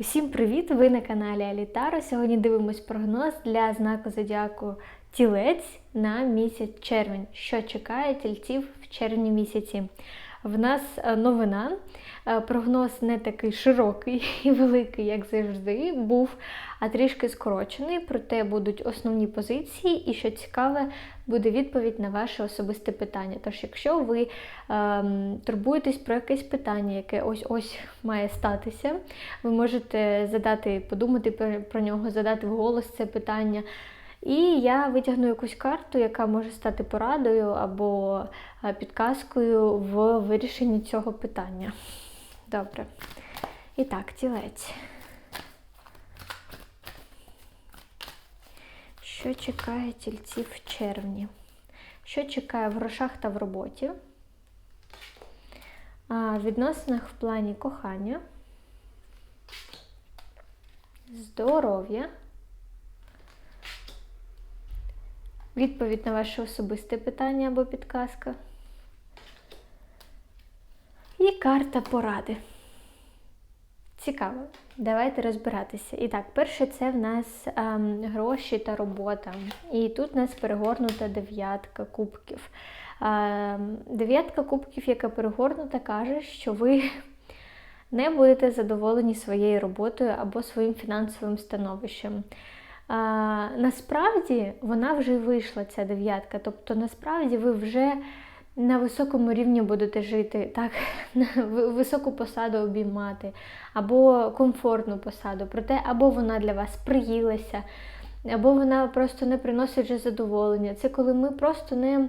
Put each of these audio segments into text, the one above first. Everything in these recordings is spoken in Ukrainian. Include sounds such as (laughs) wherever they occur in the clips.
Усім привіт! Ви на каналі Алітаро. Сьогодні дивимось прогноз для знаку зодіаку Тілець на місяць червень. Що чекає тільців в червні місяці? В нас е, новина. Е, Прогноз не такий широкий (laughs) і великий, як завжди, був, а трішки скорочений. Проте будуть основні позиції, і що цікаве, буде відповідь на ваше особисте питання. Тож, якщо ви ем, турбуєтесь про якесь питання, яке ось ось має статися, ви можете задати, подумати про нього, задати вголос це питання. І я витягну якусь карту, яка може стати порадою або е, підказкою в вирішенні цього питання. Добре. І так, тілець. Що чекає тільців в червні? Що чекає в грошах та в роботі? В відносинах в плані кохання, здоров'я, відповідь на ваше особисте питання або підказка. І карта поради. Цікаво. Давайте розбиратися. І так, перше, це в нас ем, гроші та робота. І тут у нас перегорнута дев'ятка кубків. Ем, дев'ятка кубків, яка перегорнута, каже, що ви не будете задоволені своєю роботою або своїм фінансовим становищем. Насправді вона вже вийшла, ця дев'ятка. Тобто, насправді ви вже на високому рівні будете жити, так, (laughs) високу посаду обіймати, або комфортну посаду. Проте або вона для вас приїлася, або вона просто не приносить вже задоволення. Це коли ми просто не,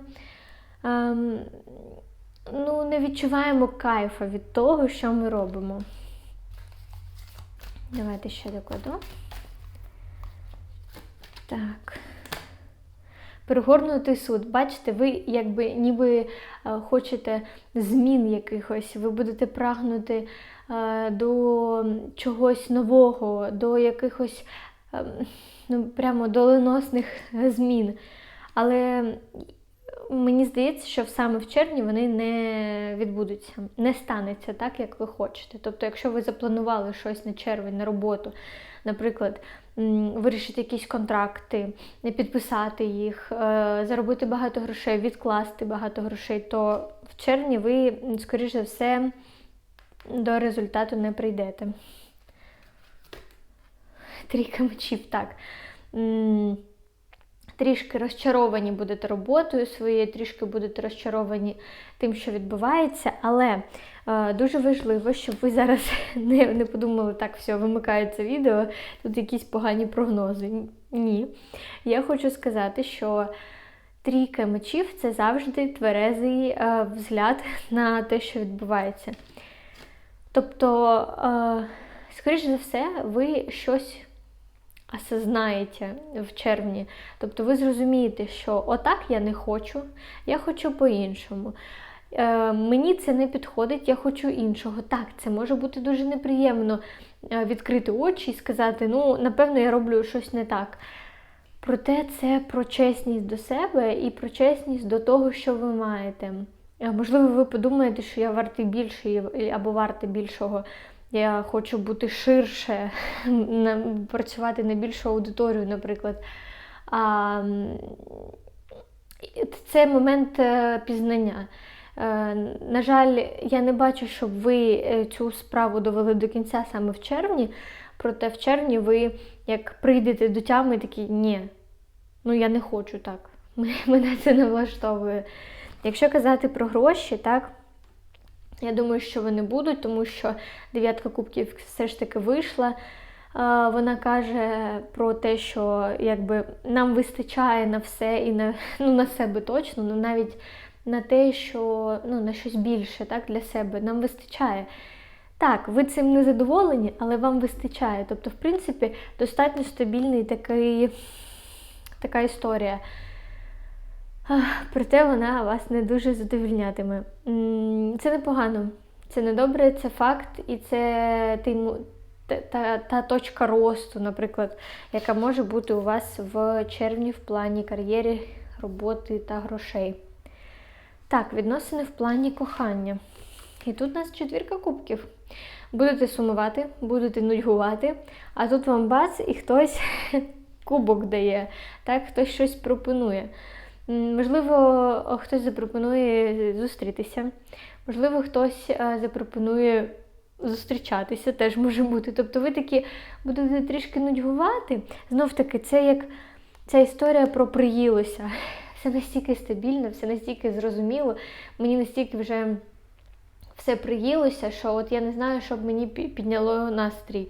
ем, ну, не відчуваємо кайфа від того, що ми робимо. Давайте ще докладу. Так. Перегорнутий суд. Бачите, ви якби ніби е, хочете змін якихось, ви будете прагнути е, до чогось нового, до якихось ем, ну, прямо доленосних змін. Але мені здається, що саме в червні вони не відбудуться, не станеться так, як ви хочете. Тобто, якщо ви запланували щось на червень, на роботу, наприклад, вирішити якісь контракти, не підписати їх, е, заробити багато грошей, відкласти багато грошей, то в червні ви, скоріш за все, до результату не прийдете. Трійка мечів, так. Трішки розчаровані будете роботою своєю, трішки будете розчаровані тим, що відбувається, але е, дуже важливо, щоб ви зараз (laughs) не, не подумали, так, все, вимикається відео, тут якісь погані прогнози. Ні. Я хочу сказати, що трійка мечів це завжди тверезий е, взгляд (laughs) на те, що відбувається. Тобто, е, скоріш за все, ви щось осознаєте в червні. Тобто ви зрозумієте, що отак я не хочу, я хочу по-іншому. Е, мені це не підходить, я хочу іншого. Так, це може бути дуже неприємно е, відкрити очі і сказати, ну, напевно, я роблю щось не так. Проте це про чесність до себе і про чесність до того, що ви маєте. Е, Можливо, ви подумаєте, що я вартий більше або варта більшого. Я хочу бути ширше, (laughs) працювати на більшу аудиторію, наприклад. А, це момент е, пізнання. Е, На жаль, я не бачу, щоб ви е, цю справу довели до кінця саме в червні. Проте в червні ви як прийдете до тями такі, ні, ну я не хочу так. (laughs) Мене це не влаштовує. Якщо казати про гроші, так, я думаю, що вони будуть, тому що дев'ятка кубків все ж таки вийшла. Вона каже про те, що якби нам вистачає на все і на, (laughs) ну, на себе точно, ну навіть на те, що ну, на щось більше так, для себе нам вистачає. Так, ви цим не задоволені, але вам вистачає. Тобто, в принципі, достатньо стабільний такий, така історія. Проте вона вас не дуже задовільнятиме. Це непогано, це не добре, це факт, і це та, та, та точка росту, наприклад, яка може бути у вас в червні в плані кар'єри, роботи та грошей. Так, відносини в плані кохання. І тут у нас четвірка кубків. будете сумувати, будете нудьгувати, а тут вам бац, і хтось (laughs) кубок дає, так, хтось щось пропонує. Можливо, хтось запропонує зустрітися, можливо, хтось е, запропонує зустрічатися, теж може бути. Тобто ви такі будете трішки нудьгувати. Знов таки, це як ця історія про приїлося. Все настільки стабільно, все настільки зрозуміло, мені настільки вже все приїлося, що от я не знаю, що б мені підняло настрій.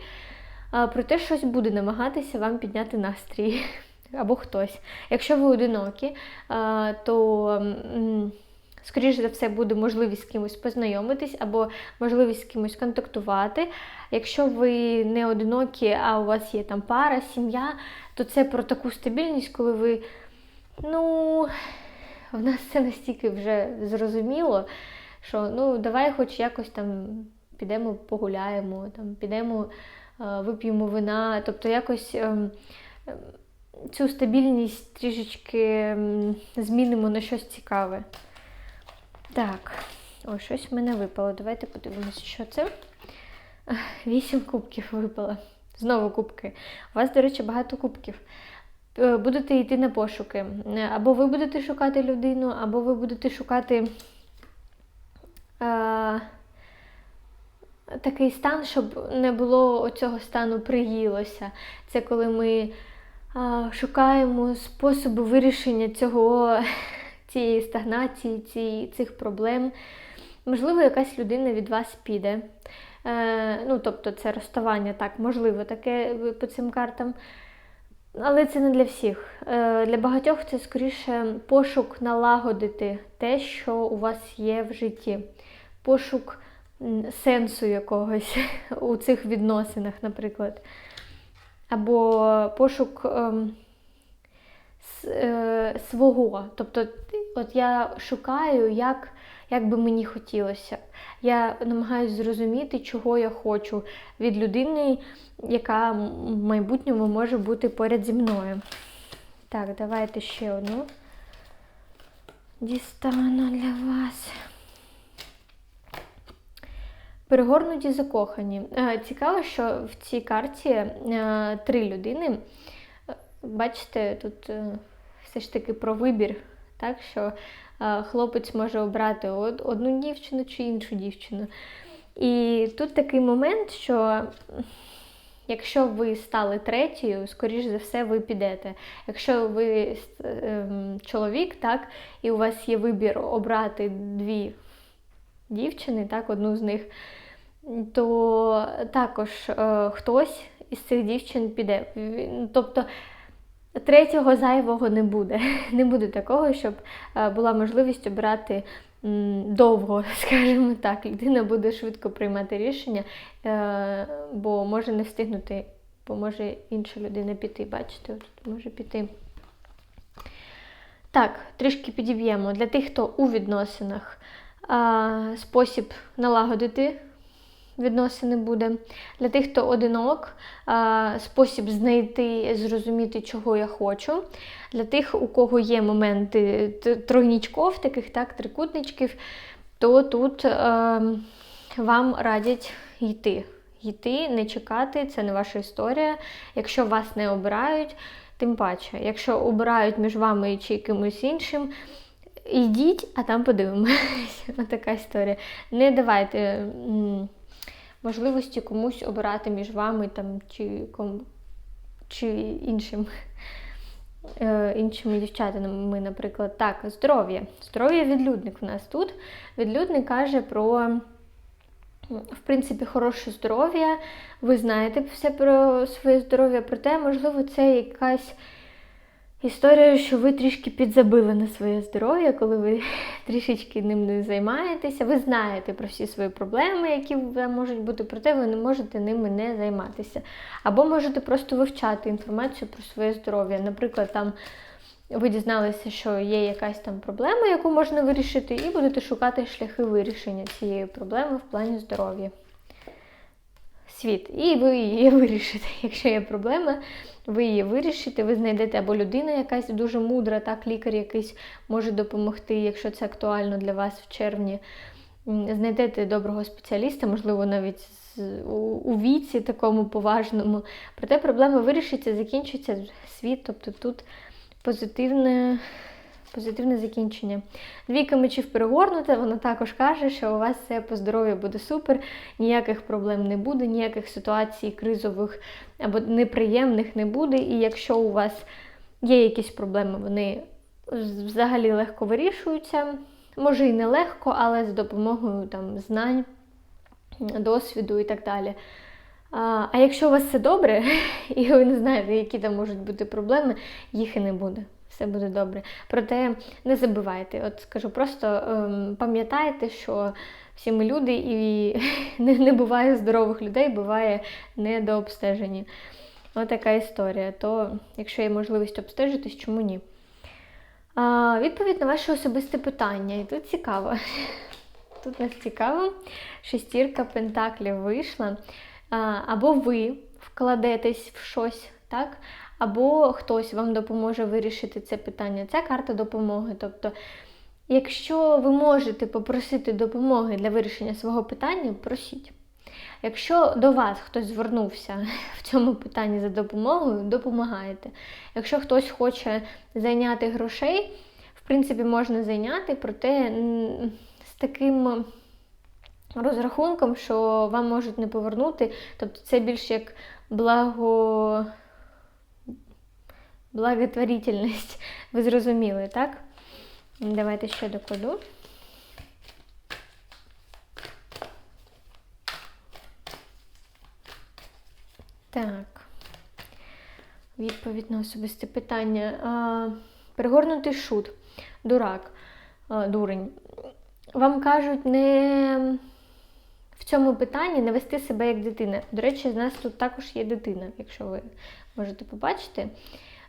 А, Проте щось буде намагатися вам підняти настрій. Або хтось. Якщо ви одинокі, то, м, скоріш за все, буде можливість з кимось познайомитись, або можливість з кимось контактувати. Якщо ви не одинокі, а у вас є там пара, сім'я, то це про таку стабільність, коли ви, ну, в нас це настільки вже зрозуміло, що ну, давай хоч якось там підемо погуляємо, там, підемо е, вип'ємо вина, тобто якось. Цю стабільність трішечки змінимо на щось цікаве. Так, ой, щось в мене випало. Давайте подивимося, що це. Вісім кубків випало. Знову кубки. У вас, до речі, багато кубків. Е, Будете йти на пошуки. Е, Або ви будете шукати людину, або ви будете шукати е, такий стан, щоб не було оцього стану приїлося. Це коли ми а, шукаємо способи вирішення цього, (laughs) цієї стагнації, ці, цих проблем. Можливо, якась людина від вас піде. Е, ну, тобто це розставання, так, можливо, таке е, по цим картам. Але це не для всіх. Е, Для багатьох це скоріше пошук налагодити те, що у вас є в житті. Пошук сенсу якогось (laughs) у цих відносинах, наприклад або пошук ем, с- е, свого. Тобто, от я шукаю, як, як би мені хотілося. Я намагаюся зрозуміти, чого я хочу від людини, яка в майбутньому може бути поряд зі мною. Так, давайте ще одну. Дістану для вас. Перегорнуті закохані. Е, Цікаво, що в цій карті е, три людини. Бачите, тут е, все ж таки про вибір, так що хлопець може обрати одну дівчину чи іншу дівчину. І тут такий момент, що якщо ви стали третьою, скоріш за все, ви підете. Якщо ви ем, чоловік, так, і у вас є вибір обрати дві дівчини, так, одну з них, то також е, хтось із цих дівчин піде. Тобто третього зайвого не буде. (laughs) Не буде такого, щоб е, була можливість обирати довго, (laughs) скажімо так. Людина буде швидко приймати рішення, е, бо може не встигнути, бо може інша людина піти. Бачите, може піти. Так, трішки підіб'ємо. Для тих, хто у відносинах, спосіб налагодити відносини буде. Для тих, хто одинок, спосіб знайти, зрозуміти, чого я хочу. Для тих, у кого є моменти тройнічков, таких так, трикутничків, то тут е, вам радять йти. Йти, не чекати, це не ваша історія. Якщо вас не обирають, тим паче, якщо обирають між вами чи кимось іншим, йдіть, а там подивимося. (laughs) Така історія. Не давайте можливості комусь обирати між вами там, чи, ком, чи іншим. (laughs) е, Іншими дівчатами, наприклад, так, здоров'я. Здоров'я відлюдник в нас тут. Відлюдник каже про, в принципі, хороше здоров'я. Ви знаєте все про своє здоров'я, проте, можливо, це якась історія, що ви трішки підзабили на своє здоров'я, коли ви (laughs) трішечки ним не займаєтеся. Ви знаєте про всі свої проблеми, які у вас можуть бути, проте ви не можете ними не займатися. Або можете просто вивчати інформацію про своє здоров'я. Наприклад, там ви дізналися, що є якась там проблема, яку можна вирішити, і будете шукати шляхи вирішення цієї проблеми в плані здоров'я. Світ. І ви її (laughs) вирішите. Якщо є проблема, ви її вирішите, ви знайдете або людина якась дуже мудра, так, лікар якийсь може допомогти, якщо це актуально для вас в червні. знайдете доброго спеціаліста, можливо, навіть у, віці такому поважному. Проте проблема вирішиться, закінчиться світ, тобто тут позитивне. Позитивне закінчення. Двійка мечів перегорнута, вона також каже, що у вас все по здоров'ю буде супер, ніяких проблем не буде, ніяких ситуацій кризових або неприємних не буде. І якщо у вас є якісь проблеми, вони взагалі легко вирішуються. Може і не легко, але з допомогою там, знань, досвіду і так далі. А а якщо у вас все добре, (laughs) і ви не знаєте, які там можуть бути проблеми, їх і не буде. Все буде добре. Проте не забувайте, от скажу, просто ем, пам'ятайте, що всі ми люди, і (laughs) не, не буває здорових людей, буває недообстежені. Ось така історія. То, якщо є можливість обстежитись, чому ні? А, Відповідь на ваше особисте питання. І тут цікаво. (laughs) Тут нас цікаво, шестірка пентаклів вийшла. А, або ви вкладетесь в щось, так? Або хтось вам допоможе вирішити це питання. Ця карта допомоги. Тобто, якщо ви можете попросити допомоги для вирішення свого питання, просіть. Якщо до вас хтось звернувся (laughs) в цьому питанні за допомогою, допомагаєте. Якщо хтось хоче зайняти грошей, в принципі, можна зайняти, проте з таким розрахунком, що вам можуть не повернути. Тобто це більш як благо... благотворительність. (laughs) Ви зрозуміли, так? Давайте ще докладу. Так, відповідь на особисте питання. А, Перегорнутий шут, дурак, а, дурень. Вам кажуть, не в цьому питанні не вести себе як дитина. До речі, з нас тут також є дитина, якщо ви можете побачити.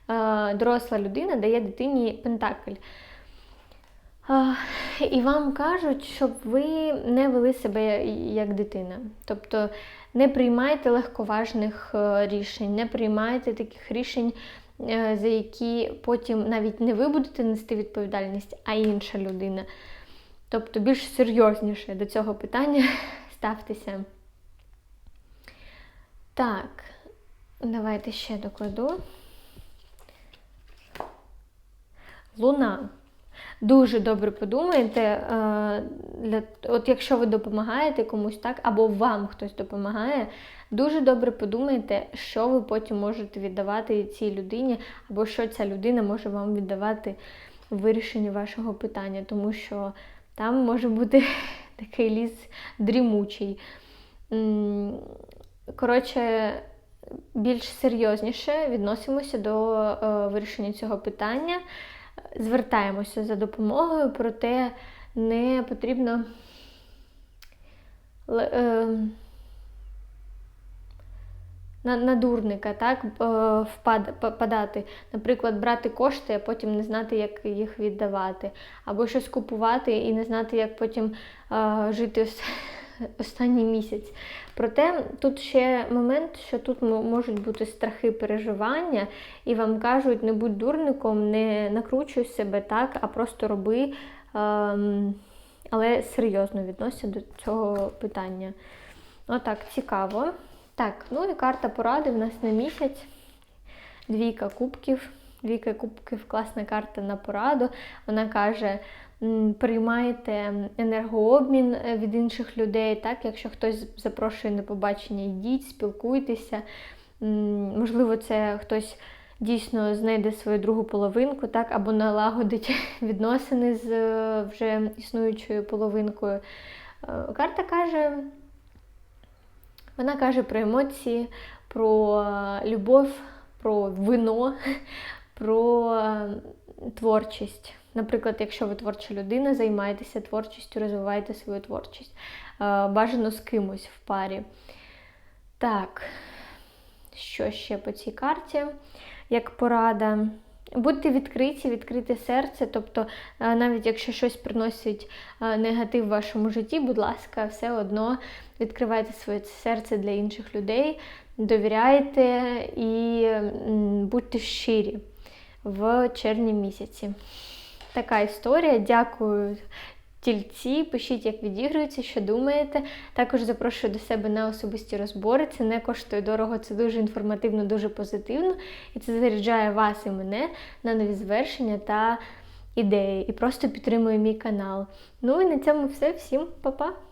А, доросла людина дає дитині пентакль. І вам кажуть, щоб ви не вели себе як дитина. Тобто не приймайте легковажних е, рішень, не приймайте таких рішень, е, за які потім навіть не ви будете нести відповідальність, а інша людина. Тобто більш серйозніше до цього питання (laughs) ставтеся. Так, давайте ще докладу. Луна. Дуже добре подумайте, е, для, от якщо ви допомагаєте комусь так, або вам хтось допомагає, дуже добре подумайте, що ви потім можете віддавати цій людині, або що ця людина може вам віддавати в вирішенні вашого питання, тому що там може бути (laughs) такий ліс дрімучий. Коротше, більш серйозніше відносимося до е, вирішення цього питання звертаємося за допомогою, проте не потрібно е, на на дурника так, впадати. Наприклад, брати кошти, а потім не знати, як їх віддавати, або щось купувати і не знати, як потім е, жити останній місяць. Проте тут ще момент, що тут можуть бути страхи переживання, і вам кажуть, не будь дурником, не накручуй себе так, а просто роби, ем, але серйозно відносся до цього питання. Отак, цікаво. Так, ну і карта поради в нас на місяць. Двійка кубків. Двійка кубків класна карта на пораду. Вона каже, приймаєте енергообмін е, від інших людей. так, Якщо хтось запрошує на побачення, йдіть, спілкуйтеся. Можливо, це хтось дійсно знайде свою другу половинку, так, або налагодить (laughs) відносини з е, вже існуючою половинкою. Е, карта каже, вона каже про емоції, про любов, про вино, (laughs) про творчість. Наприклад, якщо ви творча людина, займайтеся творчістю, розвивайте свою творчість. Е, бажано з кимось в парі. Так, що ще по цій карті, як порада? Будьте відкриті, відкрите серце, тобто, е, навіть якщо щось приносить е, негатив в вашому житті, будь ласка, все одно відкривайте своє серце для інших людей, довіряйте і будьте щирі в червні місяці така історія. Дякую тільці, пишіть, як відігрується, що думаєте. Також запрошую до себе на особисті розбори. Це не коштує дорого, це дуже інформативно, дуже позитивно. І це заряджає вас і мене на нові звершення та ідеї. І просто підтримує мій канал. Ну і на цьому все. Всім па-па!